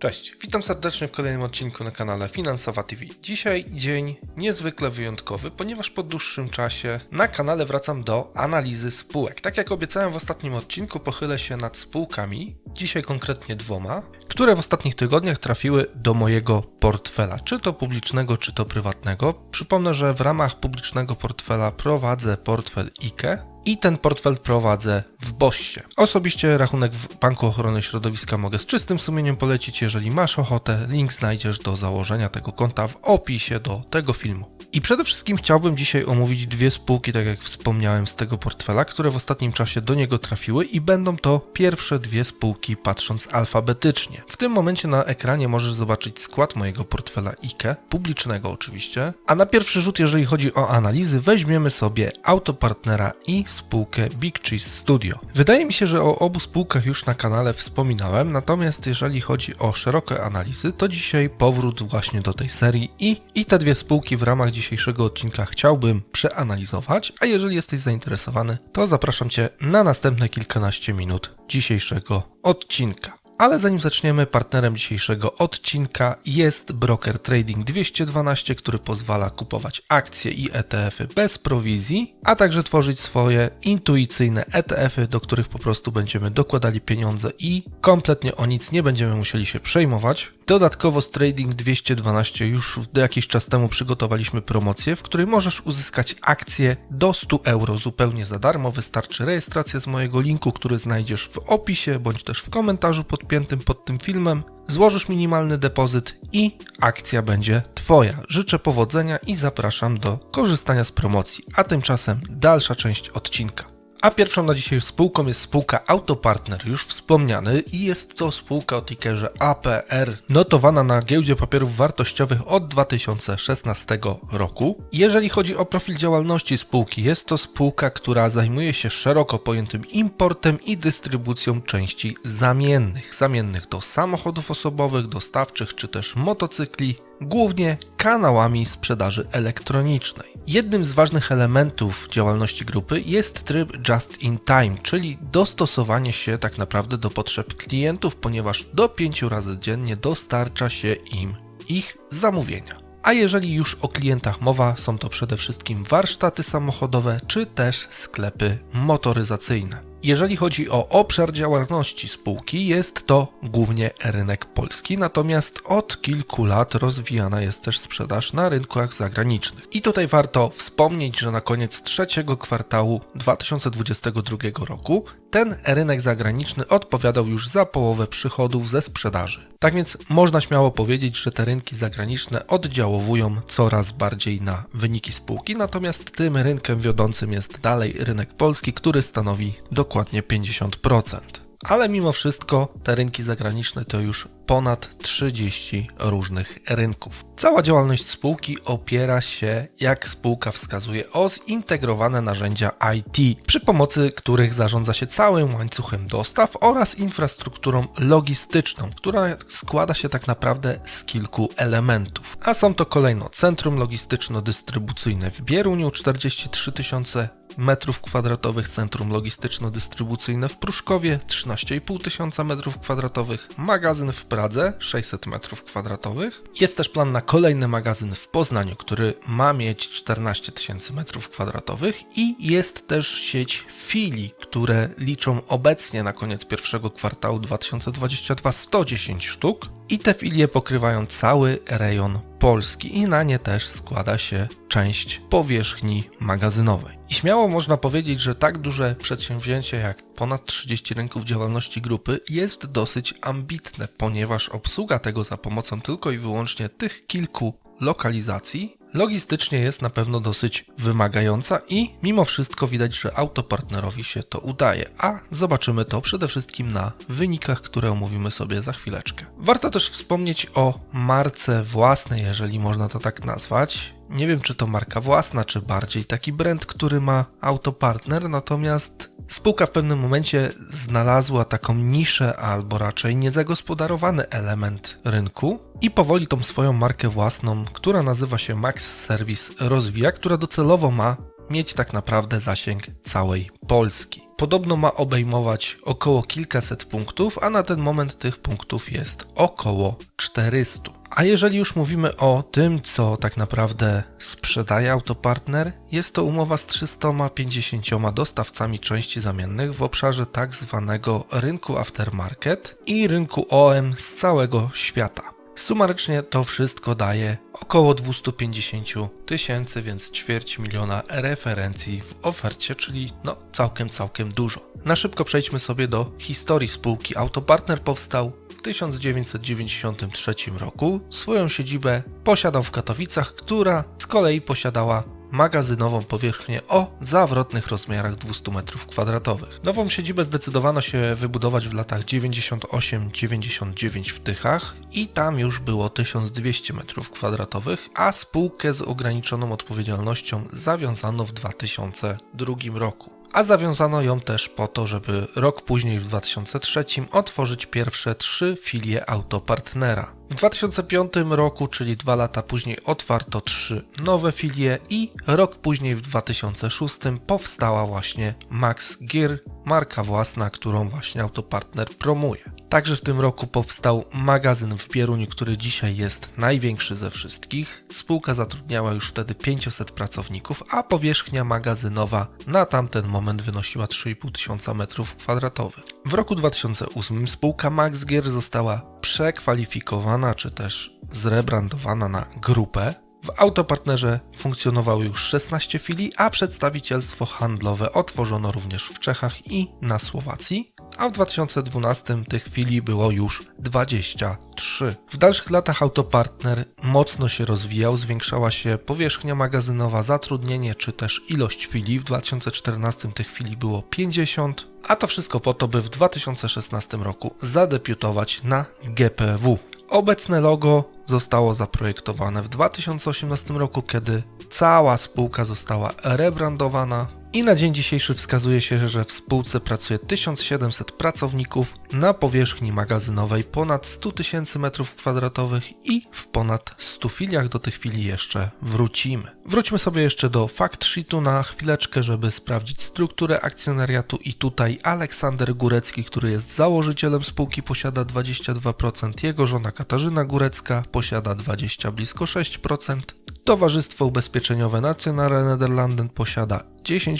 Cześć, witam serdecznie w kolejnym odcinku na kanale Finansowa TV. Dzisiaj dzień niezwykle wyjątkowy, ponieważ po dłuższym czasie na kanale wracam do analizy spółek. Tak jak obiecałem w ostatnim odcinku, pochylę się nad spółkami, dzisiaj konkretnie dwoma, które w ostatnich tygodniach trafiły do mojego portfela, czy to publicznego, czy to prywatnego. Przypomnę, że w ramach publicznego portfela prowadzę portfel IKE, i ten portfel prowadzę w Bossie. Osobiście rachunek w Banku Ochrony Środowiska mogę z czystym sumieniem polecić, jeżeli masz ochotę. Link znajdziesz do założenia tego konta w opisie do tego filmu. I przede wszystkim chciałbym dzisiaj omówić dwie spółki, tak jak wspomniałem, z tego portfela, które w ostatnim czasie do niego trafiły i będą to pierwsze dwie spółki patrząc alfabetycznie. W tym momencie na ekranie możesz zobaczyć skład mojego portfela IKE, publicznego oczywiście, a na pierwszy rzut, jeżeli chodzi o analizy, weźmiemy sobie autopartnera i spółkę Big Cheese Studio. Wydaje mi się, że o obu spółkach już na kanale wspominałem, natomiast jeżeli chodzi o szerokie analizy, to dzisiaj powrót właśnie do tej serii i, i te dwie spółki w ramach dzisiejszego odcinka chciałbym przeanalizować, a jeżeli jesteś zainteresowany, to zapraszam Cię na następne kilkanaście minut dzisiejszego odcinka. Ale zanim zaczniemy, partnerem dzisiejszego odcinka jest Broker Trading 212, który pozwala kupować akcje i ETF-y bez prowizji, a także tworzyć swoje intuicyjne ETF-y, do których po prostu będziemy dokładali pieniądze i kompletnie o nic nie będziemy musieli się przejmować. Dodatkowo z Trading 212 już jakiś czas temu przygotowaliśmy promocję, w której możesz uzyskać akcje do 100 euro zupełnie za darmo. Wystarczy rejestracja z mojego linku, który znajdziesz w opisie bądź też w komentarzu podpiętym pod tym filmem. Złożysz minimalny depozyt i akcja będzie Twoja. Życzę powodzenia i zapraszam do korzystania z promocji. A tymczasem dalsza część odcinka. A pierwszą na dzisiaj spółką jest spółka Autopartner, już wspomniany, i jest to spółka o tickerze APR, notowana na giełdzie papierów wartościowych od 2016 roku. Jeżeli chodzi o profil działalności spółki, jest to spółka, która zajmuje się szeroko pojętym importem i dystrybucją części zamiennych. Zamiennych do samochodów osobowych, dostawczych czy też motocykli, głównie kanałami sprzedaży elektronicznej. Jednym z ważnych elementów działalności grupy jest tryb just in time, czyli dostosowanie się tak naprawdę do potrzeb klientów, ponieważ do 5 razy dziennie dostarcza się im ich zamówienia. A jeżeli już o klientach mowa, są to przede wszystkim warsztaty samochodowe czy też sklepy motoryzacyjne. Jeżeli chodzi o obszar działalności spółki, jest to głównie rynek polski, natomiast od kilku lat rozwijana jest też sprzedaż na rynkach zagranicznych. I tutaj warto wspomnieć, że na koniec trzeciego kwartału 2022 roku ten rynek zagraniczny odpowiadał już za połowę przychodów ze sprzedaży. Tak więc można śmiało powiedzieć, że te rynki zagraniczne oddziałowują coraz bardziej na wyniki spółki, natomiast tym rynkiem wiodącym jest dalej rynek polski, który stanowi dokładnie 50% ale mimo wszystko te rynki zagraniczne to już ponad 30 różnych rynków. Cała działalność spółki opiera się, jak spółka wskazuje, o zintegrowane narzędzia IT, przy pomocy których zarządza się całym łańcuchem dostaw oraz infrastrukturą logistyczną, która składa się tak naprawdę z kilku elementów. A są to kolejno Centrum Logistyczno-Dystrybucyjne w Bieruniu 43 tysiące metrów kwadratowych, centrum logistyczno-dystrybucyjne w Pruszkowie 13,5 tysiąca metrów kwadratowych, magazyn w Pradze 600 metrów kwadratowych. Jest też plan na kolejny magazyn w Poznaniu, który ma mieć 14 tysięcy metrów kwadratowych i jest też sieć filii, które liczą obecnie na koniec pierwszego kwartału 2022 110 sztuk i te filie pokrywają cały rejon Polski i na nie też składa się część powierzchni magazynowej. I śmiało można powiedzieć, że tak duże przedsięwzięcie jak ponad 30 rynków działalności grupy jest dosyć ambitne, ponieważ obsługa tego za pomocą tylko i wyłącznie tych kilku lokalizacji logistycznie jest na pewno dosyć wymagająca i mimo wszystko widać, że autopartnerowi się to udaje, a zobaczymy to przede wszystkim na wynikach, które omówimy sobie za chwileczkę. Warto też wspomnieć o marce własnej, jeżeli można to tak nazwać. Nie wiem, czy to marka własna, czy bardziej taki brand, który ma autopartner, natomiast spółka w pewnym momencie znalazła taką niszę, albo raczej niezagospodarowany element rynku i powoli tą swoją markę własną, która nazywa się Max Service rozwija, która docelowo ma mieć tak naprawdę zasięg całej Polski. podobno ma obejmować około kilkaset punktów, a na ten moment tych punktów jest około 400. A jeżeli już mówimy o tym, co tak naprawdę sprzedaje Autopartner, jest to umowa z 350 dostawcami części zamiennych w obszarze tak zwanego rynku aftermarket i rynku OEM z całego świata. Sumarycznie to wszystko daje około 250 tysięcy, więc ćwierć miliona referencji w ofercie, czyli no całkiem, całkiem dużo. Na szybko przejdźmy sobie do historii spółki. Autopartner powstał w 1993 roku. Swoją siedzibę posiadał w Katowicach, która z kolei posiadała magazynową powierzchnię o zawrotnych rozmiarach 200 m2. Nową siedzibę zdecydowano się wybudować w latach 98-99 w Tychach i tam już było 1200 m2, a spółkę z ograniczoną odpowiedzialnością zawiązano w 2002 roku a zawiązano ją też po to, żeby rok później w 2003 otworzyć pierwsze trzy filie autopartnera. W 2005 roku, czyli dwa lata później, otwarto trzy nowe filie i rok później, w 2006, powstała właśnie Max Gear, marka własna, którą właśnie Autopartner promuje. Także w tym roku powstał magazyn w Pieruniu, który dzisiaj jest największy ze wszystkich. Spółka zatrudniała już wtedy 500 pracowników, a powierzchnia magazynowa na tamten moment wynosiła 3,5 tysiąca metrów kwadratowych. W roku 2008 spółka Max Gear została przekwalifikowana czy też zrebrandowana na grupę. W autopartnerze funkcjonowało już 16 filii, a przedstawicielstwo handlowe otworzono również w Czechach i na Słowacji a w 2012 tych chwili było już 23. W dalszych latach Autopartner mocno się rozwijał, zwiększała się powierzchnia magazynowa, zatrudnienie czy też ilość filii. W 2014 tych chwili było 50, a to wszystko po to, by w 2016 roku zadebiutować na GPW. Obecne logo zostało zaprojektowane w 2018 roku, kiedy cała spółka została rebrandowana, i na dzień dzisiejszy wskazuje się, że w spółce pracuje 1700 pracowników na powierzchni magazynowej ponad 100 tysięcy m2 i w ponad 100 filiach. Do tych chwili jeszcze wrócimy. Wróćmy sobie jeszcze do fact sheetu na chwileczkę, żeby sprawdzić strukturę akcjonariatu. I tutaj Aleksander Górecki, który jest założycielem spółki posiada 22%, jego żona Katarzyna Górecka posiada 20 blisko 6%, Towarzystwo Ubezpieczeniowe Nationale Nederlanden posiada 10%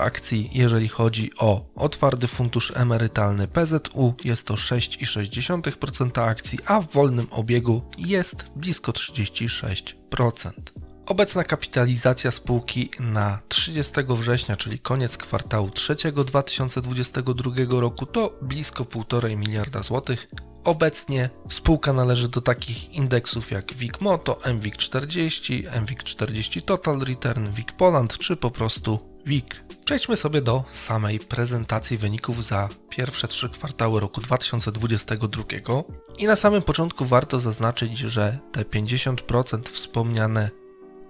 akcji, jeżeli chodzi o otwarty fundusz emerytalny PZU jest to 6,6% akcji, a w wolnym obiegu jest blisko 36%. Obecna kapitalizacja spółki na 30 września, czyli koniec kwartału 3 2022 roku to blisko 1,5 miliarda złotych, Obecnie spółka należy do takich indeksów jak WIG Moto, MWIG 40, MWIG 40 Total Return, WIG Poland czy po prostu WIG. Przejdźmy sobie do samej prezentacji wyników za pierwsze trzy kwartały roku 2022 i na samym początku warto zaznaczyć, że te 50% wspomniane,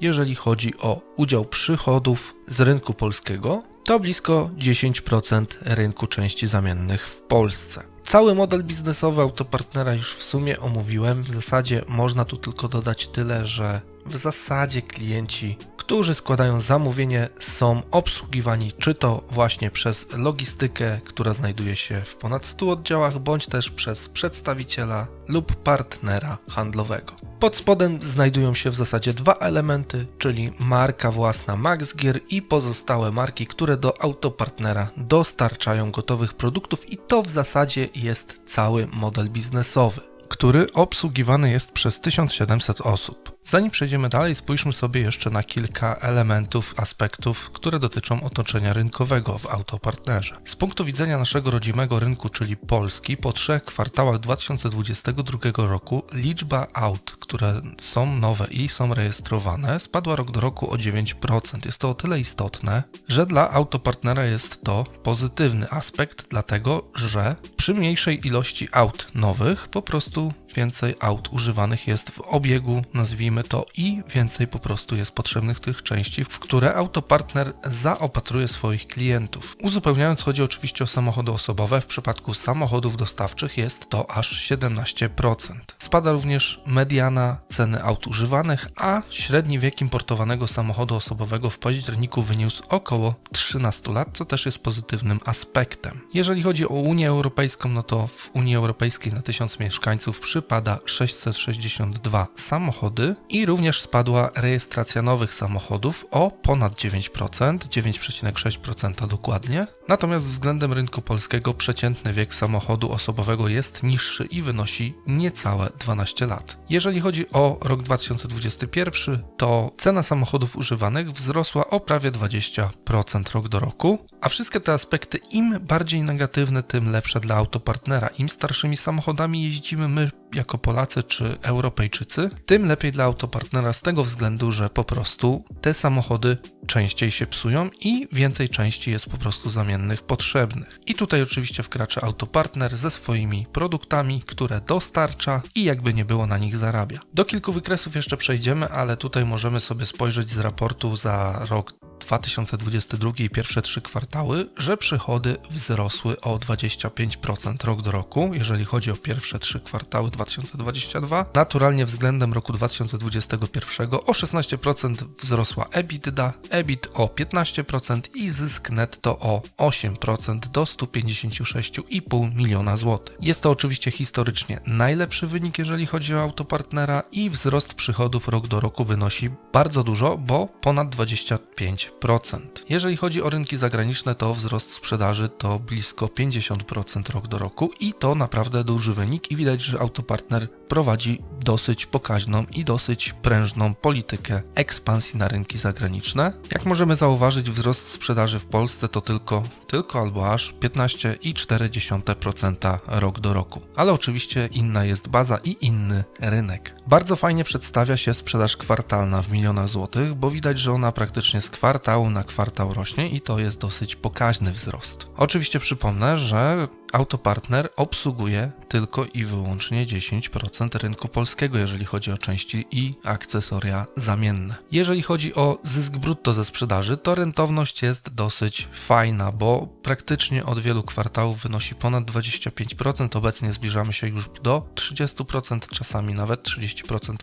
jeżeli chodzi o udział przychodów z rynku polskiego, to blisko 10% rynku części zamiennych w Polsce. Cały model biznesowy autopartnera już w sumie omówiłem. W zasadzie można tu tylko dodać tyle, że w zasadzie klienci, którzy składają zamówienie, są obsługiwani czy to właśnie przez logistykę, która znajduje się w ponad 100 oddziałach, bądź też przez przedstawiciela lub partnera handlowego. Pod spodem znajdują się w zasadzie dwa elementy, czyli marka własna Max Gear i pozostałe marki, które do autopartnera dostarczają gotowych produktów i to w zasadzie jest cały model biznesowy, który obsługiwany jest przez 1700 osób. Zanim przejdziemy dalej, spójrzmy sobie jeszcze na kilka elementów, aspektów, które dotyczą otoczenia rynkowego w autopartnerze. Z punktu widzenia naszego rodzimego rynku, czyli Polski, po trzech kwartałach 2022 roku liczba aut, które są nowe i są rejestrowane, spadła rok do roku o 9%. Jest to o tyle istotne, że dla autopartnera jest to pozytywny aspekt, dlatego że przy mniejszej ilości aut nowych po prostu więcej aut używanych jest w obiegu, nazwijmy to, i więcej po prostu jest potrzebnych tych części, w które autopartner zaopatruje swoich klientów. Uzupełniając, chodzi oczywiście o samochody osobowe. W przypadku samochodów dostawczych jest to aż 17%. Spada również mediana ceny aut używanych, a średni wiek importowanego samochodu osobowego w październiku wyniósł około 13 lat, co też jest pozytywnym aspektem. Jeżeli chodzi o Unię Europejską, no to w Unii Europejskiej na 1000 mieszkańców przypada 662 samochody i również spadła rejestracja nowych samochodów o ponad 9%, 9,6% dokładnie. Natomiast względem rynku polskiego przeciętny wiek samochodu osobowego jest niższy i wynosi niecałe 12 lat. Jeżeli chodzi o rok 2021, to cena samochodów używanych wzrosła o prawie 20% rok do roku, a wszystkie te aspekty im bardziej negatywne, tym lepsze dla autopartnera. Im starszymi samochodami jeździmy my jako Polacy czy Europejczycy, tym lepiej dla autopartnera z tego względu, że po prostu te samochody częściej się psują i więcej części jest po prostu zamiennych potrzebnych. I tutaj oczywiście wkracza autopartner ze swoimi produktami, które dostarcza i jakby nie było na nich zarabia. Do kilku wykresów jeszcze przejdziemy, ale tutaj możemy sobie spojrzeć z raportu za rok 2022 i pierwsze trzy kwartały, że przychody wzrosły o 25% rok do roku, jeżeli chodzi o pierwsze trzy kwartały 2022. Naturalnie względem roku 2021 o 16% wzrosła EBITDA, EBIT o 15% i zysk netto o 8% do 156,5 miliona złotych. Jest to oczywiście historycznie najlepszy wynik, jeżeli chodzi o autopartnera i wzrost przychodów rok do roku wynosi bardzo dużo, bo ponad 25%. Jeżeli chodzi o rynki zagraniczne, to wzrost sprzedaży to blisko 50% rok do roku i to naprawdę duży wynik i widać, że autopartner prowadzi dosyć pokaźną i dosyć prężną politykę ekspansji na rynki zagraniczne. Jak możemy zauważyć, wzrost sprzedaży w Polsce to tylko, tylko albo aż 15,4% rok do roku. Ale oczywiście inna jest baza i inny rynek. Bardzo fajnie przedstawia się sprzedaż kwartalna w milionach złotych, bo widać, że ona praktycznie z kwartału na kwartał rośnie i to jest dosyć pokaźny wzrost. Oczywiście przypomnę, że Autopartner obsługuje tylko i wyłącznie 10% rynku polskiego, jeżeli chodzi o części i akcesoria zamienne. Jeżeli chodzi o zysk brutto ze sprzedaży, to rentowność jest dosyć fajna, bo praktycznie od wielu kwartałów wynosi ponad 25%. Obecnie zbliżamy się już do 30%, czasami nawet 30%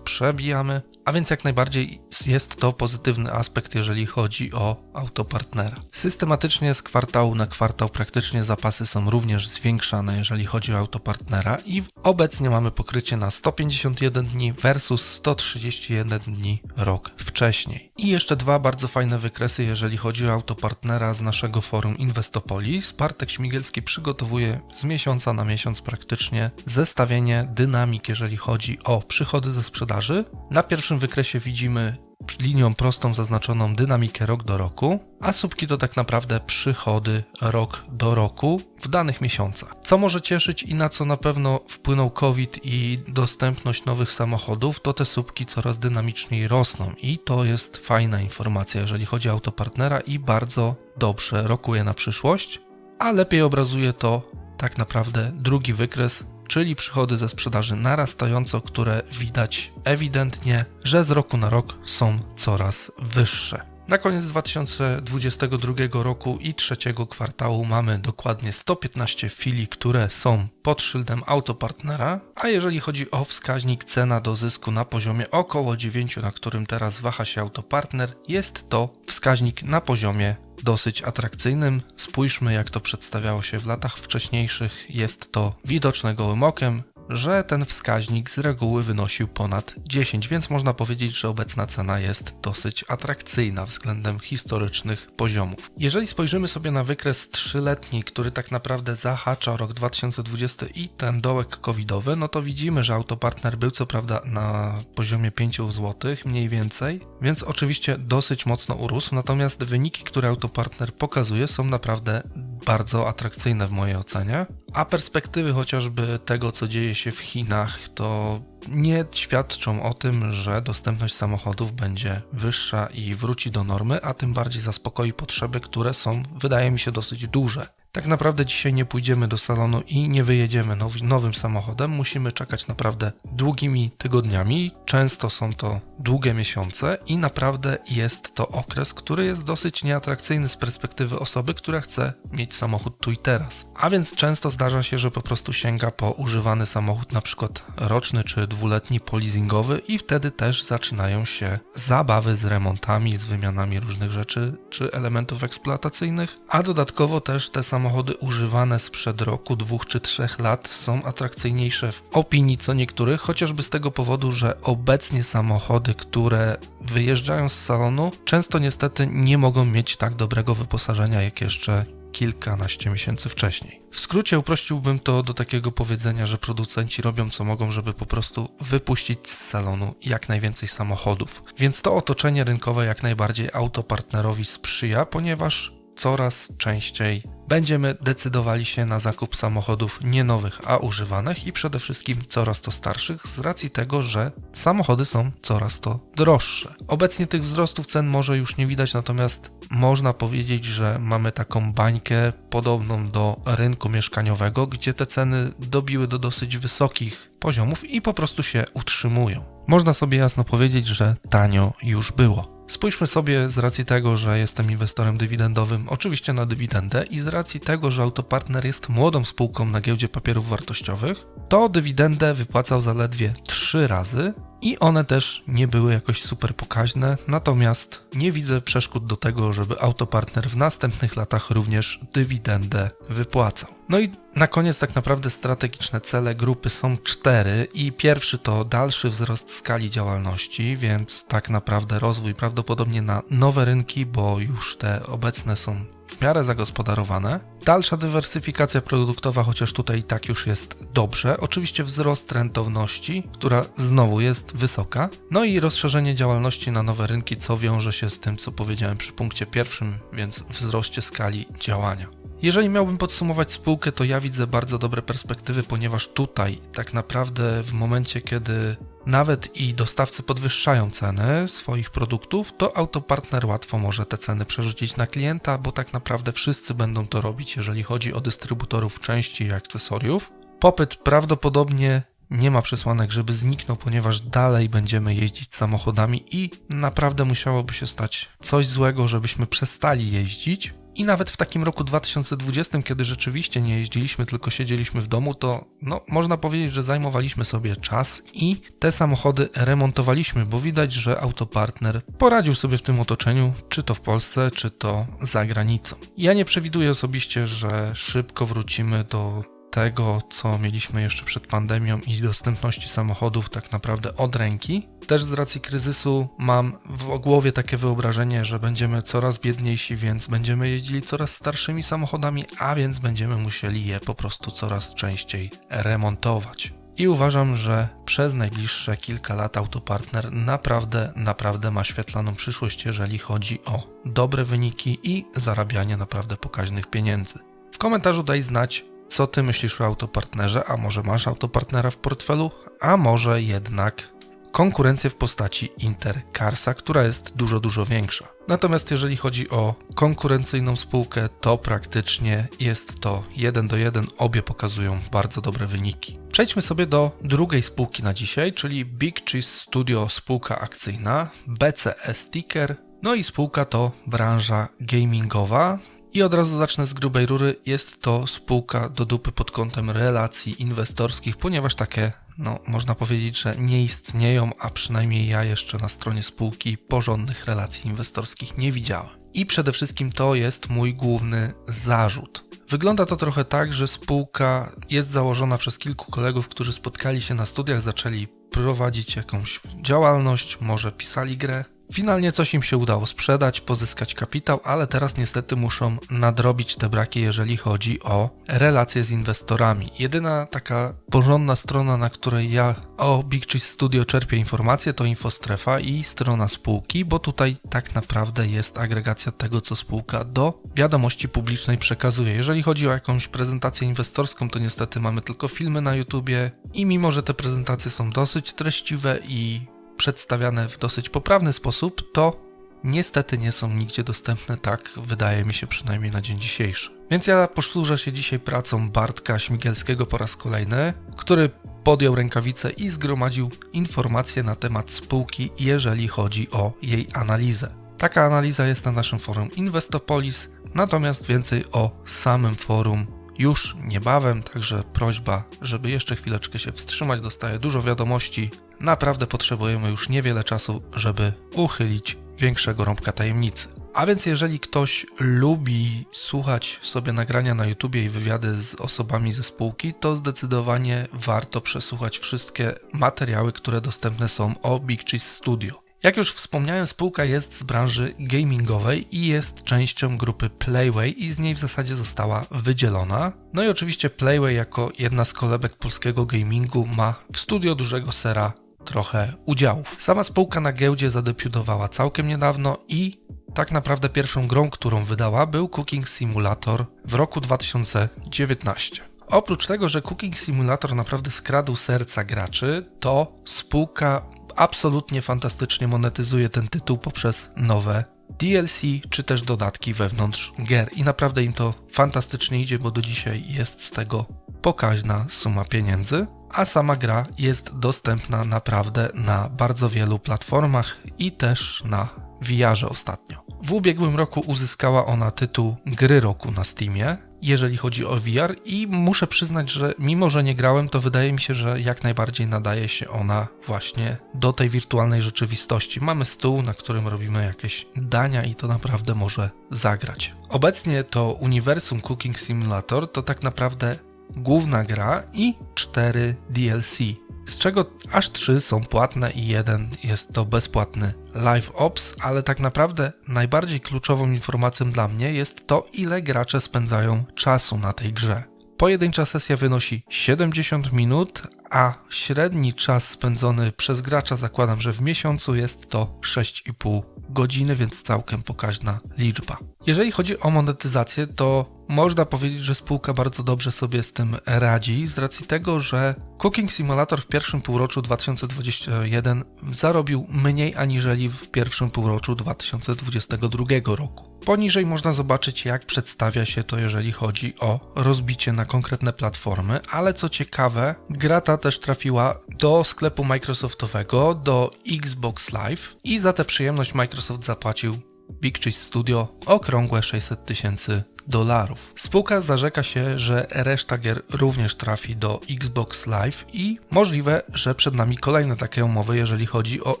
przebijamy. A więc jak najbardziej jest to pozytywny aspekt, jeżeli chodzi o autopartnera. Systematycznie z kwartału na kwartał praktycznie zapasy są również zwiększane, jeżeli chodzi o autopartnera i obecnie mamy pokrycie na 151 dni versus 131 dni rok wcześniej. I jeszcze dwa bardzo fajne wykresy, jeżeli chodzi o autopartnera z naszego forum Investopolis. Bartek Śmigielski przygotowuje z miesiąca na miesiąc praktycznie zestawienie dynamik, jeżeli chodzi o przychody ze sprzedaży. Na pierwszym wykresie widzimy linią prostą zaznaczoną dynamikę rok do roku, a słupki to tak naprawdę przychody rok do roku w danych miesiącach. Co może cieszyć i na co na pewno wpłynął COVID i dostępność nowych samochodów, to te słupki coraz dynamiczniej rosną i to jest fajna informacja, jeżeli chodzi o autopartnera i bardzo dobrze rokuje na przyszłość, a lepiej obrazuje to tak naprawdę drugi wykres czyli przychody ze sprzedaży narastająco, które widać ewidentnie, że z roku na rok są coraz wyższe. Na koniec 2022 roku i trzeciego kwartału mamy dokładnie 115 filii, które są pod szyldem autopartnera, a jeżeli chodzi o wskaźnik cena do zysku na poziomie około 9, na którym teraz waha się autopartner, jest to wskaźnik na poziomie dosyć atrakcyjnym. Spójrzmy, jak to przedstawiało się w latach wcześniejszych. Jest to widoczne gołym okiem, że ten wskaźnik z reguły wynosił ponad 10, więc można powiedzieć, że obecna cena jest dosyć atrakcyjna względem historycznych poziomów. Jeżeli spojrzymy sobie na wykres trzyletni, który tak naprawdę zahacza rok 2020 i ten dołek covidowy, no to widzimy, że autopartner był co prawda na poziomie 5 zł mniej więcej, więc oczywiście dosyć mocno urósł, natomiast wyniki, które autopartner pokazuje są naprawdę bardzo atrakcyjne w mojej ocenie, a perspektywy chociażby tego, co dzieje się w Chinach, to nie świadczą o tym, że dostępność samochodów będzie wyższa i wróci do normy, a tym bardziej zaspokoi potrzeby, które są, wydaje mi się, dosyć duże. Tak naprawdę dzisiaj nie pójdziemy do salonu i nie wyjedziemy now, nowym samochodem. Musimy czekać naprawdę długimi tygodniami. Często są to długie miesiące i naprawdę jest to okres, który jest dosyć nieatrakcyjny z perspektywy osoby, która chce mieć samochód tu i teraz. A więc często zdarza się, że po prostu sięga po używany samochód, na przykład roczny czy dwuletni polizingowy i wtedy też zaczynają się zabawy z remontami, z wymianami różnych rzeczy czy elementów eksploatacyjnych, a dodatkowo też te samochody używane sprzed roku, dwóch czy trzech lat są atrakcyjniejsze w opinii co niektórych, chociażby z tego powodu, że obecnie samochody, które wyjeżdżają z salonu, często niestety nie mogą mieć tak dobrego wyposażenia jak jeszcze kilkanaście miesięcy wcześniej. W skrócie uprościłbym to do takiego powiedzenia, że producenci robią co mogą, żeby po prostu wypuścić z salonu jak najwięcej samochodów. Więc to otoczenie rynkowe jak najbardziej autopartnerowi sprzyja, ponieważ coraz częściej będziemy decydowali się na zakup samochodów nie nowych, a używanych i przede wszystkim coraz to starszych z racji tego, że samochody są coraz to droższe. Obecnie tych wzrostów cen może już nie widać, natomiast można powiedzieć, że mamy taką bańkę podobną do rynku mieszkaniowego, gdzie te ceny dobiły do dosyć wysokich poziomów i po prostu się utrzymują. Można sobie jasno powiedzieć, że tanio już było. Spójrzmy sobie z racji tego, że jestem inwestorem dywidendowym, oczywiście na dywidendę i z racji tego, że Autopartner jest młodą spółką na giełdzie papierów wartościowych, to dywidendę wypłacał zaledwie 3 razy i one też nie były jakoś super pokaźne, natomiast nie widzę przeszkód do tego, żeby Autopartner w następnych latach również dywidendę wypłacał. No i na koniec tak naprawdę strategiczne cele grupy są cztery i pierwszy to dalszy wzrost skali działalności, więc tak naprawdę rozwój prawdopodobnie na nowe rynki, bo już te obecne są w miarę zagospodarowane. Dalsza dywersyfikacja produktowa, chociaż tutaj i tak już jest dobrze. Oczywiście wzrost rentowności, która znowu jest wysoka. No i rozszerzenie działalności na nowe rynki, co wiąże się z tym, co powiedziałem przy punkcie pierwszym, więc wzroście skali działania. Jeżeli miałbym podsumować spółkę, to ja widzę bardzo dobre perspektywy, ponieważ tutaj tak naprawdę w momencie, kiedy nawet i dostawcy podwyższają ceny swoich produktów, to autopartner łatwo może te ceny przerzucić na klienta, bo tak naprawdę wszyscy będą to robić, jeżeli chodzi o dystrybutorów części i akcesoriów. Popyt prawdopodobnie nie ma przesłanek, żeby zniknął, ponieważ dalej będziemy jeździć samochodami i naprawdę musiałoby się stać coś złego, żebyśmy przestali jeździć. I nawet w takim roku 2020, kiedy rzeczywiście nie jeździliśmy, tylko siedzieliśmy w domu, to no, można powiedzieć, że zajmowaliśmy sobie czas i te samochody remontowaliśmy, bo widać, że autopartner poradził sobie w tym otoczeniu, czy to w Polsce, czy to za granicą. Ja nie przewiduję osobiście, że szybko wrócimy do tego, co mieliśmy jeszcze przed pandemią i dostępności samochodów tak naprawdę od ręki. Też z racji kryzysu mam w głowie takie wyobrażenie, że będziemy coraz biedniejsi, więc będziemy jeździli coraz starszymi samochodami, a więc będziemy musieli je po prostu coraz częściej remontować. I uważam, że przez najbliższe kilka lat Autopartner naprawdę, naprawdę ma świetlaną przyszłość, jeżeli chodzi o dobre wyniki i zarabianie naprawdę pokaźnych pieniędzy. W komentarzu daj znać, co ty myślisz o autopartnerze, a może masz autopartnera w portfelu, a może jednak konkurencję w postaci Intercarsa, która jest dużo, dużo większa. Natomiast jeżeli chodzi o konkurencyjną spółkę, to praktycznie jest to 1 do 1, obie pokazują bardzo dobre wyniki. Przejdźmy sobie do drugiej spółki na dzisiaj, czyli Big Cheese Studio spółka akcyjna, BCS Ticker, no i spółka to branża gamingowa, i od razu zacznę z grubej rury. Jest to spółka do dupy pod kątem relacji inwestorskich, ponieważ takie, no, można powiedzieć, że nie istnieją, a przynajmniej ja jeszcze na stronie spółki porządnych relacji inwestorskich nie widziałem. I przede wszystkim to jest mój główny zarzut. Wygląda to trochę tak, że spółka jest założona przez kilku kolegów, którzy spotkali się na studiach, zaczęli prowadzić jakąś działalność, może pisali grę, Finalnie coś im się udało sprzedać, pozyskać kapitał, ale teraz niestety muszą nadrobić te braki, jeżeli chodzi o relacje z inwestorami. Jedyna taka porządna strona, na której ja o Big Cheese Studio czerpię informacje, to Infostrefa i strona spółki, bo tutaj tak naprawdę jest agregacja tego, co spółka do wiadomości publicznej przekazuje. Jeżeli chodzi o jakąś prezentację inwestorską, to niestety mamy tylko filmy na YouTubie i mimo, że te prezentacje są dosyć treściwe i przedstawiane w dosyć poprawny sposób, to niestety nie są nigdzie dostępne, tak wydaje mi się przynajmniej na dzień dzisiejszy. Więc ja posłużę się dzisiaj pracą Bartka Śmigielskiego po raz kolejny, który podjął rękawice i zgromadził informacje na temat spółki, jeżeli chodzi o jej analizę. Taka analiza jest na naszym forum Investopolis, natomiast więcej o samym forum już niebawem, także prośba, żeby jeszcze chwileczkę się wstrzymać. Dostaję dużo wiadomości. Naprawdę potrzebujemy już niewiele czasu, żeby uchylić większego rąbka tajemnicy. A więc jeżeli ktoś lubi słuchać sobie nagrania na YouTubie i wywiady z osobami ze spółki, to zdecydowanie warto przesłuchać wszystkie materiały, które dostępne są o Big Cheese Studio. Jak już wspomniałem, spółka jest z branży gamingowej i jest częścią grupy Playway i z niej w zasadzie została wydzielona. No i oczywiście Playway jako jedna z kolebek polskiego gamingu ma w studio dużego sera trochę udziałów. Sama spółka na giełdzie zadebiutowała całkiem niedawno i tak naprawdę pierwszą grą, którą wydała był Cooking Simulator w roku 2019. Oprócz tego, że Cooking Simulator naprawdę skradł serca graczy, to spółka absolutnie fantastycznie monetyzuje ten tytuł poprzez nowe DLC czy też dodatki wewnątrz gier i naprawdę im to fantastycznie idzie, bo do dzisiaj jest z tego pokaźna suma pieniędzy, a sama gra jest dostępna naprawdę na bardzo wielu platformach i też na VR ostatnio. W ubiegłym roku uzyskała ona tytuł Gry Roku na Steamie, jeżeli chodzi o VR i muszę przyznać, że mimo, że nie grałem, to wydaje mi się, że jak najbardziej nadaje się ona właśnie do tej wirtualnej rzeczywistości. Mamy stół, na którym robimy jakieś dania i to naprawdę może zagrać. Obecnie to uniwersum Cooking Simulator to tak naprawdę główna gra i cztery DLC z czego aż trzy są płatne i jeden jest to bezpłatny Live Ops, ale tak naprawdę najbardziej kluczową informacją dla mnie jest to, ile gracze spędzają czasu na tej grze. Pojedyncza sesja wynosi 70 minut, a średni czas spędzony przez gracza zakładam, że w miesiącu jest to 6,5 godziny, więc całkiem pokaźna liczba. Jeżeli chodzi o monetyzację, to można powiedzieć, że spółka bardzo dobrze sobie z tym radzi, z racji tego, że Cooking Simulator w pierwszym półroczu 2021 zarobił mniej aniżeli w pierwszym półroczu 2022 roku. Poniżej można zobaczyć, jak przedstawia się to, jeżeli chodzi o rozbicie na konkretne platformy, ale co ciekawe, gra ta też trafiła do sklepu Microsoftowego, do Xbox Live i za tę przyjemność Microsoft zapłacił Big Cheese Studio okrągłe 600 tysięcy dolarów. Spółka zarzeka się, że reszta gier również trafi do Xbox Live i możliwe, że przed nami kolejne takie umowy, jeżeli chodzi o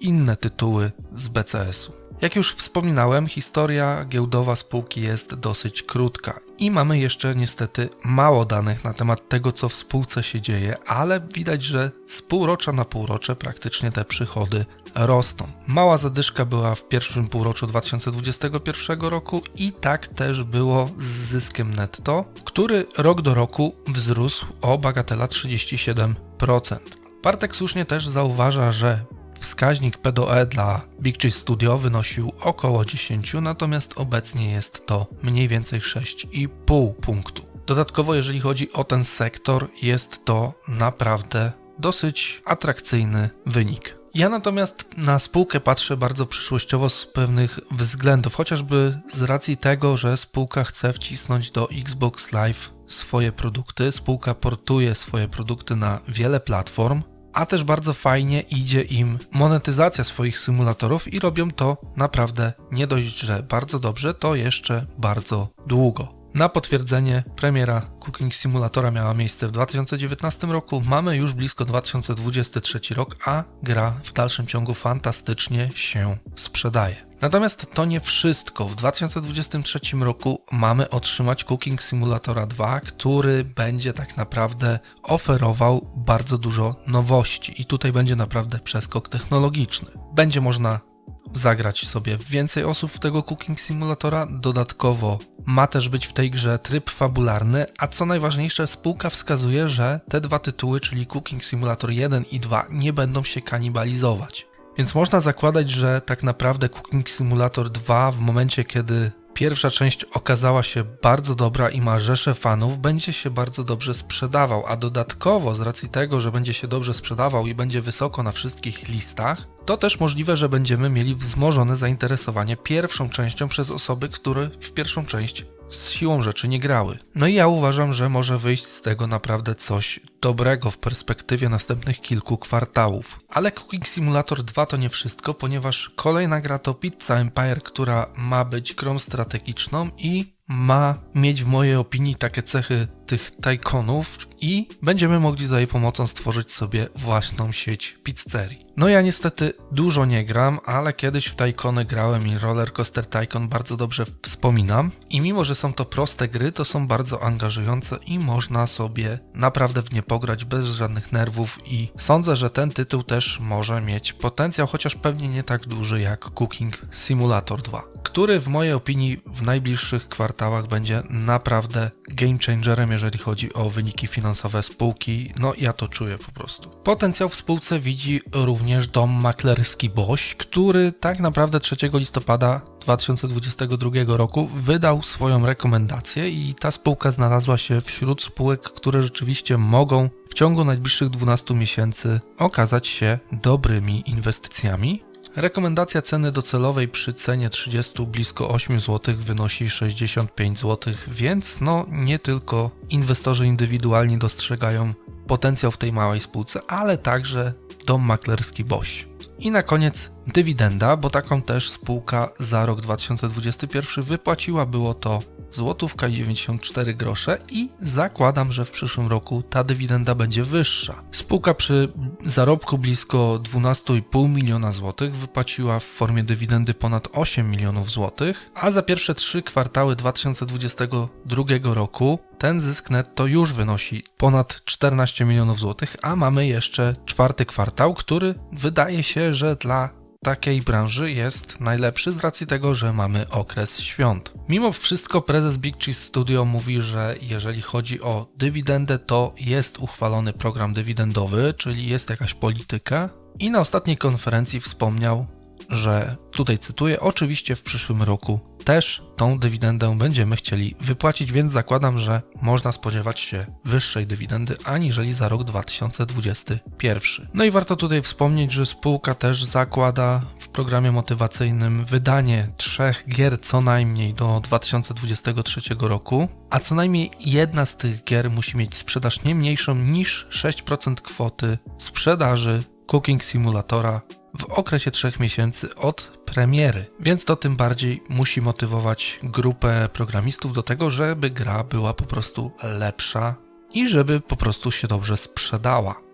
inne tytuły z BCS-u. Jak już wspominałem, historia giełdowa spółki jest dosyć krótka i mamy jeszcze niestety mało danych na temat tego, co w spółce się dzieje, ale widać, że z półrocza na półrocze praktycznie te przychody rosną. Mała zadyszka była w pierwszym półroczu 2021 roku i tak też było z zyskiem netto, który rok do roku wzrósł o bagatela 37%. Bartek słusznie też zauważa, że Wskaźnik PDE dla Big Cheese Studio wynosił około 10, natomiast obecnie jest to mniej więcej 6,5 punktu. Dodatkowo, jeżeli chodzi o ten sektor, jest to naprawdę dosyć atrakcyjny wynik. Ja natomiast na spółkę patrzę bardzo przyszłościowo z pewnych względów, chociażby z racji tego, że spółka chce wcisnąć do Xbox Live swoje produkty. Spółka portuje swoje produkty na wiele platform, a też bardzo fajnie idzie im monetyzacja swoich symulatorów i robią to naprawdę nie dość, że bardzo dobrze, to jeszcze bardzo długo. Na potwierdzenie premiera Cooking Simulatora miała miejsce w 2019 roku, mamy już blisko 2023 rok, a gra w dalszym ciągu fantastycznie się sprzedaje. Natomiast to nie wszystko. W 2023 roku mamy otrzymać Cooking Simulatora 2, który będzie tak naprawdę oferował bardzo dużo nowości i tutaj będzie naprawdę przeskok technologiczny. Będzie można zagrać sobie więcej osób w tego Cooking Simulatora. Dodatkowo ma też być w tej grze tryb fabularny, a co najważniejsze, spółka wskazuje, że te dwa tytuły, czyli Cooking Simulator 1 i 2, nie będą się kanibalizować. Więc można zakładać, że tak naprawdę Cooking Simulator 2 w momencie, kiedy pierwsza część okazała się bardzo dobra i ma rzesze fanów, będzie się bardzo dobrze sprzedawał, a dodatkowo z racji tego, że będzie się dobrze sprzedawał i będzie wysoko na wszystkich listach, to też możliwe, że będziemy mieli wzmożone zainteresowanie pierwszą częścią przez osoby, które w pierwszą część z siłą rzeczy nie grały. No i ja uważam, że może wyjść z tego naprawdę coś dobrego w perspektywie następnych kilku kwartałów. Ale Cooking Simulator 2 to nie wszystko, ponieważ kolejna gra to Pizza Empire, która ma być grą strategiczną i ma mieć w mojej opinii takie cechy tych tajkonów i będziemy mogli za jej pomocą stworzyć sobie własną sieć pizzerii. No ja niestety dużo nie gram, ale kiedyś w tajkony grałem i Roller Coaster Tycoon bardzo dobrze wspominam i mimo, że są to proste gry, to są bardzo angażujące i można sobie naprawdę w nie pograć bez żadnych nerwów i sądzę, że ten tytuł też może mieć potencjał, chociaż pewnie nie tak duży jak Cooking Simulator 2, który w mojej opinii w najbliższych kwartałach będzie naprawdę game changerem, jeżeli chodzi o wyniki finansowe spółki. No ja to czuję po prostu. Potencjał w spółce widzi również dom maklerski Boś, który tak naprawdę 3 listopada 2022 roku wydał swoją rekomendację i ta spółka znalazła się wśród spółek, które rzeczywiście mogą w ciągu najbliższych 12 miesięcy okazać się dobrymi inwestycjami. Rekomendacja ceny docelowej przy cenie 30 blisko 8 zł wynosi 65 zł, więc no nie tylko inwestorzy indywidualni dostrzegają potencjał w tej małej spółce, ale także dom maklerski Boś. I na koniec dywidenda, bo taką też spółka za rok 2021 wypłaciła było to złotówka i 94 grosze i zakładam, że w przyszłym roku ta dywidenda będzie wyższa. Spółka przy zarobku blisko 12,5 miliona złotych wypłaciła w formie dywidendy ponad 8 milionów złotych, a za pierwsze trzy kwartały 2022 roku ten zysk netto już wynosi ponad 14 milionów złotych, a mamy jeszcze czwarty kwartał, który wydaje się, że dla takiej branży jest najlepszy z racji tego, że mamy okres świąt. Mimo wszystko prezes Big Cheese Studio mówi, że jeżeli chodzi o dywidendę, to jest uchwalony program dywidendowy, czyli jest jakaś polityka. I na ostatniej konferencji wspomniał, że tutaj cytuję, oczywiście w przyszłym roku też tą dywidendę będziemy chcieli wypłacić, więc zakładam, że można spodziewać się wyższej dywidendy aniżeli za rok 2021. No i warto tutaj wspomnieć, że spółka też zakłada w programie motywacyjnym wydanie trzech gier co najmniej do 2023 roku, a co najmniej jedna z tych gier musi mieć sprzedaż nie mniejszą niż 6% kwoty sprzedaży Cooking Simulatora w okresie 3 miesięcy od premiery, więc to tym bardziej musi motywować grupę programistów do tego, żeby gra była po prostu lepsza i żeby po prostu się dobrze sprzedała.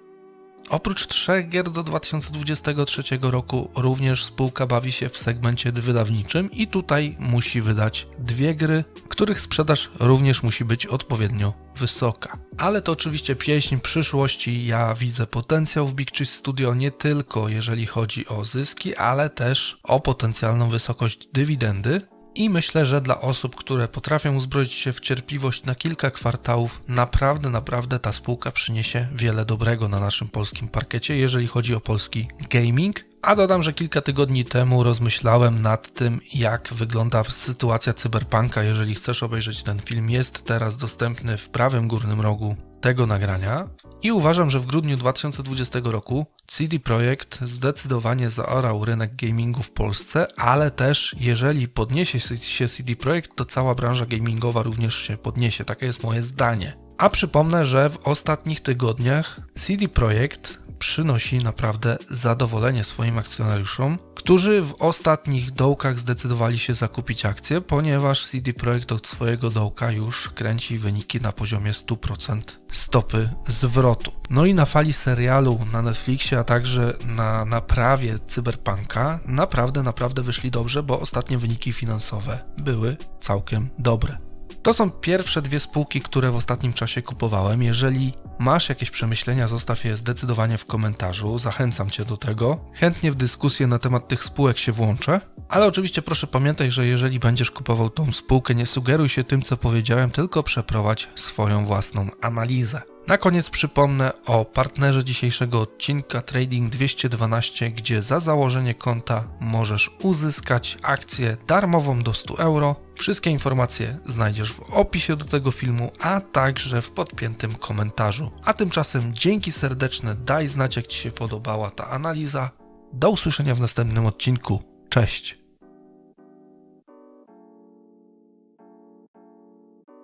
Oprócz trzech gier do 2023 roku, również spółka bawi się w segmencie wydawniczym i tutaj musi wydać dwie gry, których sprzedaż również musi być odpowiednio wysoka. Ale to oczywiście pieśń przyszłości. Ja widzę potencjał w Big Cheese Studio nie tylko jeżeli chodzi o zyski, ale też o potencjalną wysokość dywidendy. I myślę, że dla osób, które potrafią uzbroić się w cierpliwość na kilka kwartałów, naprawdę, naprawdę ta spółka przyniesie wiele dobrego na naszym polskim parkecie, jeżeli chodzi o polski gaming. A dodam, że kilka tygodni temu rozmyślałem nad tym, jak wygląda sytuacja cyberpunka. Jeżeli chcesz obejrzeć ten film, jest teraz dostępny w prawym górnym rogu tego nagrania. I uważam, że w grudniu 2020 roku CD Projekt zdecydowanie zaorał rynek gamingu w Polsce, ale też jeżeli podniesie się CD Projekt, to cała branża gamingowa również się podniesie. Takie jest moje zdanie. A przypomnę, że w ostatnich tygodniach CD Projekt przynosi naprawdę zadowolenie swoim akcjonariuszom, którzy w ostatnich dołkach zdecydowali się zakupić akcje, ponieważ CD Projekt od swojego dołka już kręci wyniki na poziomie 100% stopy zwrotu. No i na fali serialu na Netflixie, a także na naprawie Cyberpunka naprawdę, naprawdę wyszli dobrze, bo ostatnie wyniki finansowe były całkiem dobre. To są pierwsze dwie spółki, które w ostatnim czasie kupowałem. Jeżeli masz jakieś przemyślenia, zostaw je zdecydowanie w komentarzu. Zachęcam Cię do tego. Chętnie w dyskusję na temat tych spółek się włączę. Ale oczywiście proszę pamiętaj, że jeżeli będziesz kupował tą spółkę, nie sugeruj się tym, co powiedziałem, tylko przeprowadź swoją własną analizę. Na koniec przypomnę o partnerze dzisiejszego odcinka Trading 212, gdzie za założenie konta możesz uzyskać akcję darmową do 100 euro. Wszystkie informacje znajdziesz w opisie do tego filmu, a także w podpiętym komentarzu. A tymczasem dzięki serdeczne, daj znać jak Ci się podobała ta analiza. Do usłyszenia w następnym odcinku. Cześć!